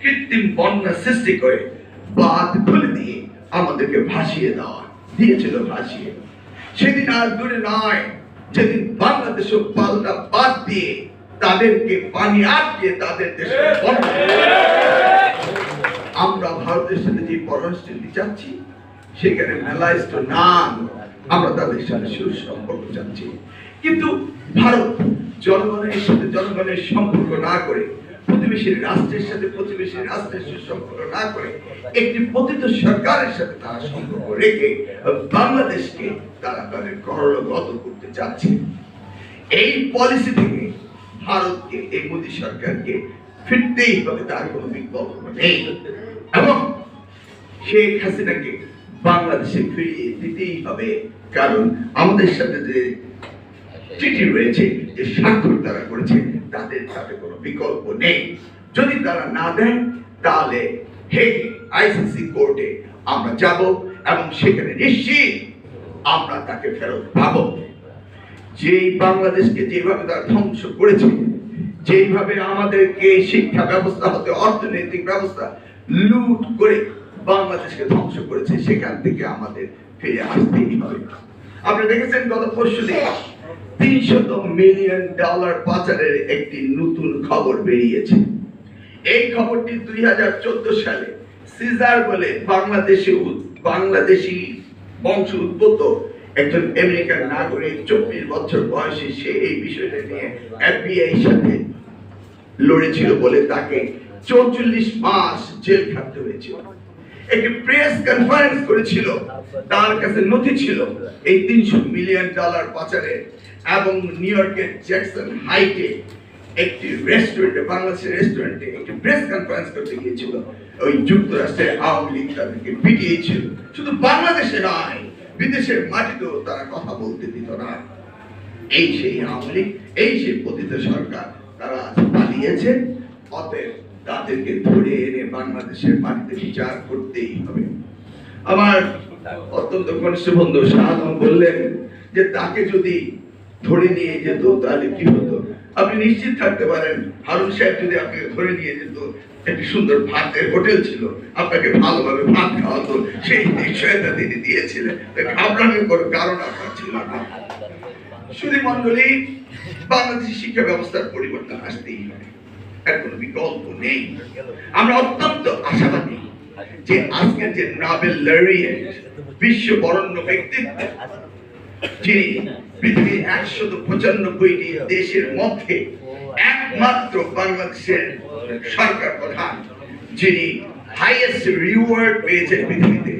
কৃত্রিম বন্যা সৃষ্টি করে বাঁধ খুলে দিয়ে আমাদেরকে ভাসিয়ে দেওয়া দিয়েছিল ভাসিয়ে। সেদিন আর দূরে নয়, যেদিন বাংলাদেশও পাল্টা বাদ দিয়ে তাদেরকে পানি আটকে তাদের দেশে আমরা ভারতের সাথে যে চাচ্ছি, সেখানে মেলাইস্ট আমরা তাদের সাথে সুসম্পর্ক চাচ্ছি। কিন্তু ভারত জনগণের সাথে জনগণের সম্পর্ক না করে প্রতিবেশী রাষ্ট্রের সাথে প্রতিবেশী রাষ্ট্রের সুসম্পর্ক না করে একটি পতিত সরকারের সাথে তারা সম্পর্ক রেখে বাংলাদেশকে তারা তাদের করলগত করতে চাচ্ছে। এই পলিসি থেকে ভারতকে, এই মোদী সরকারকে ফিরতেই হবে, তার কোনো বিকল্প নেই। এবং শেখ হাসিনাকে বাংলাদেশে ফিরিয়ে দিতেই হবে, কারণ আমাদের সাথে যে চিঠি রয়েছে, যে স্বাক্ষর তারা করেছে তাদের তাতে কোনো বিকল্প নেই। যদি তারা না দেন, তাহলে হেগ আইসিসি কোর্টে আমরা যাব এবং সেখানে নিশ্চিত আমরা তাকে ফেরত পাবো। যেই বাংলাদেশকে যেভাবে তারা ধ্বংস করেছে, যেইভাবে আমাদেরকে শিক্ষা ব্যবস্থা হতে, অর্থনৈতিক ব্যবস্থা লুট করে বাংলাদেশকে ধ্বংস করেছে, সেখান থেকে আমাদের ফিরে আসতেই হবে। আপনি দেখেছেন গত পরশু দিন তিনশত মিলিয়ন ডলার পাচারের একটি নতুন খবর বেরিয়েছে। এই খবরটি দুই হাজার চোদ্দ সালে সিজার বলে বাংলাদেশে বাংলাদেশি বংশ উদ্ভূত একজন আমেরিকান নাগরিক চব্বিশ বছর বয়সে সে এই বিষয়টা নিয়ে এফবিআই সাথে লড়েছিল বলে তাকে চৌচল্লিশ মাস জেল খাটতে হয়েছিল। একটি প্রেস কনফারেন্স করেছিল। তার কাছে নথি ছিল এই তিনশো মিলিয়ন ডলার পাচারে এবং নিউ ইয়র্কের জ্যাকসন হাইটে একটি রেস্টুরেন্টে বাংলাদেশের রেস্টুরেন্টে একটি প্রেস কনফারেন্স করতে গিয়েছিল। ওই যুক্তরাষ্ট্রের আওয়ামী লীগ তাদেরকে পিটিয়েছিল। শুধু বাংলাদেশে নয়, বিদেশের মাটিতেও তারা কথা বলতে দিত না। এই সেই আওয়ামী লীগ, এই সেই পতিত সরকার তারা আজ পালিয়েছে। অতএব তাদেরকে ধরে এনে বাংলাদেশের মাটিতে বিচার করতেই হবে। আমার অত্যন্ত ঘনিষ্ঠ বন্ধু শাহাদম বললেন যে তাকে যদি ধরে নিয়ে যেত, তাহলে কি হতো? আপনি নিশ্চিত থাকতে পারেন, হারুন সাহেব যদি আপনাকে ধরে নিয়ে যেত, একটি সুন্দর ভাতের হোটেল ছিল, আপনাকে ভালোভাবে ভাত খাওয়াতো, সেই নিশ্চয়তা তিনি দিয়েছিলেন। তাই ঘাবড়ানোর কোনো কারণ আপনার ছিল না। শুধু মন্ডলী বাংলাদেশের শিক্ষা ব্যবস্থার পরিবর্তন আসতেই হবে। কোনো বিকল্প নেই। আমরা অত্যন্ত আশাবাদী যে যে লরিয়েট বিশ্ব বরণ্য ব্যক্তিত্ব, যিনি পৃথিবীর একশত পঁচানব্বইটি দেশের মধ্যে একমাত্র বাংলাদেশের সরকার প্রধান, যিনি হাইয়েস্ট রিওয়ার্ড পেয়েছেন পৃথিবীতে।